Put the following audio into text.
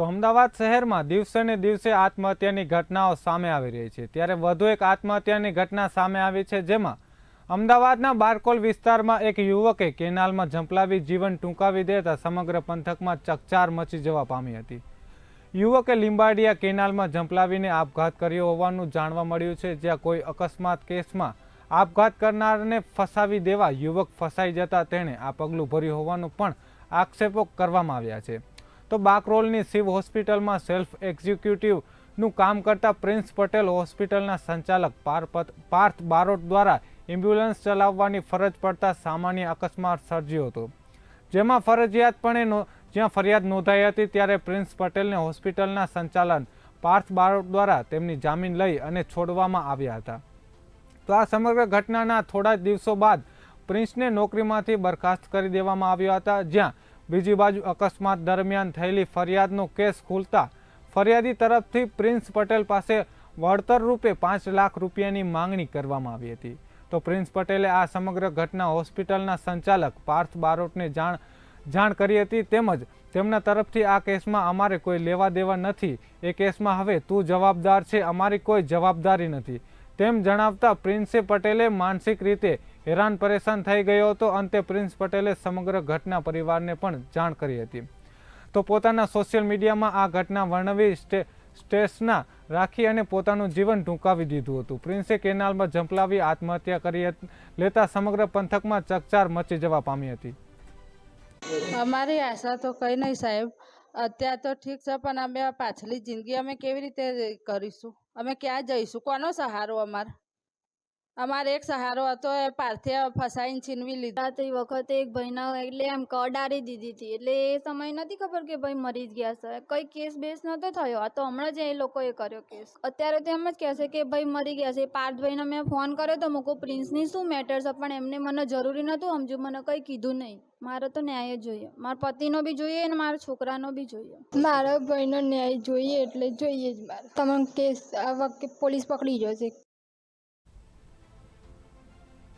તો અમદાવાદ શહેરમાં દિવસે ને દિવસે આત્મહત્યાની ઘટનાઓ સામે આવી રહી છે. ત્યારે વધુ એક આત્મહત્યાની ઘટના સામે આવી છે જેમાં અમદાવાદના બારકોલ વિસ્તારમાં એક યુવકે કેનાલમાં ઝંપલાવી જીવન ટૂંકાવી દેતા સમગ્ર પંથકમાં ચકચાર મચી જવા પામી હતી. યુવકે લીંબાડિયા કેનાલમાં ઝંપલાવીને આપઘાત કર્યો હોવાનું જાણવા મળ્યું છે. જ્યાં કોઈ અકસ્માત કેસમાં આપઘાત કરનારને ફસાવી દેવા યુવક ફસાઈ જતા તેણે આ પગલું ભર્યું હોવાનું પણ આક્ષેપો કરવામાં આવ્યા છે. તો બાકરોલની શિવ હોસ્પિટલમાં સેલ્ફ એક્ઝિક્યુટિવનું કામ કરતા પ્રિન્સ પટેલ હોસ્પિટલના સંચાલક પાર્થ બારોટ દ્વારા એમ્બ્યુલન્સ ચલાવવાની ફરજ પડતા સામાન્ય અકસ્માત સર્જ્યો હતો. જેમાં ફરજિયાતપણે જ્યાં ફરિયાદ નોંધાઈ હતી ત્યારે પ્રિન્સ પટેલને હોસ્પિટલના સંચાલન પાર્થ બારોટ દ્વારા તેમની જામીન લઈ અને છોડવામાં આવ્યા હતા. તો આ સમગ્ર ઘટનાના થોડા જ દિવસો બાદ પ્રિન્સને નોકરીમાંથી બરખાસ્ત કરી દેવામાં આવ્યા હતા, જ્યાં બીજી બાજુ અકસ્માત દરમિયાન થયેલી ફરિયાદનો કેસ ખુલતા ફરિયાદી તરફથી પ્રિન્સ પટેલ પાસે વળતર રૂપે પાંચ લાખ રૂપિયાની માંગણી કરવામાં આવી હતી. તો પ્રિન્સ પટેલે આ સમગ્ર ઘટના હોસ્પિટલના સંચાલક પાર્થ બારોટને જાણ જાણ કરી હતી તેમજ તેમના તરફથી આ કેસમાં અમારે કોઈ લેવા દેવા નથી. એ કેસમાં હવે તું જવાબદાર છે, અમારી કોઈ જવાબદારી નથી. તેમ જણાવતા પ્રિન્સે પટેલે માનસિક રીતે હેરાન પરેશાન થઈ ગયો હતો. અંતે પ્રિન્સ પટેલે સમગ્ર ઘટના પરિવારને પણ જાણ કરી હતી. તો પોતાના સોશિયલ મીડિયામાં આ ઘટના વર્ણવી સ્ટે, સ્ટેસના રાખી અને પોતાનું જીવન ટૂંકાવી દીધું હતું. પ્રિન્સે કેનાલમાં ઝંપલાવી આત્મહત્યા કરી લેતા સમગ્ર પંથકમાં ચકચાર મચી જવા પામી હતી. અમારી આશા તો કંઈ નહીં સાહેબ. અત્યારે તો ઠીક છે, પણ અમે પાછલી જિંદગી અમે કેવી રીતે કરીશું? અમે ક્યાં જઈશું? કોનો સહારો અમારે? અમારે એક સહારો હતો એ પાર્થે ફસાઈને છીનવી લીધો. રાત્રિ વખતે એક ભાઈના એટલે એમ કડારી દીધી હતી. એટલે એ સમય નથી ખબર કે ભાઈ મરી જ ગયા છે. કઈ કેસ બેસ નતો થયો. આ તો હમણાં જ એ લોકોએ કર્યો કેસ અત્યારે તો એમ જ કહેશે કે ભાઈ મરી ગયા છે. પાર્થભાઈને મેં ફોન કર્યો તો મૂકો પ્રિન્સની શું મેટર છે? પણ એમને મને જરૂરી નહોતું સમજુ. મને કંઈ કીધું નહીં. મારે તો ન્યાય જ જોઈએ. મારા પતિનો બી જોઈએ અને મારા છોકરાનો બી જોઈએ. મારા ભાઈનો ન્યાય જોઈએ એટલે જોઈએ જ મારે. તમને કેસ આ વખતે પોલીસ પકડી જશે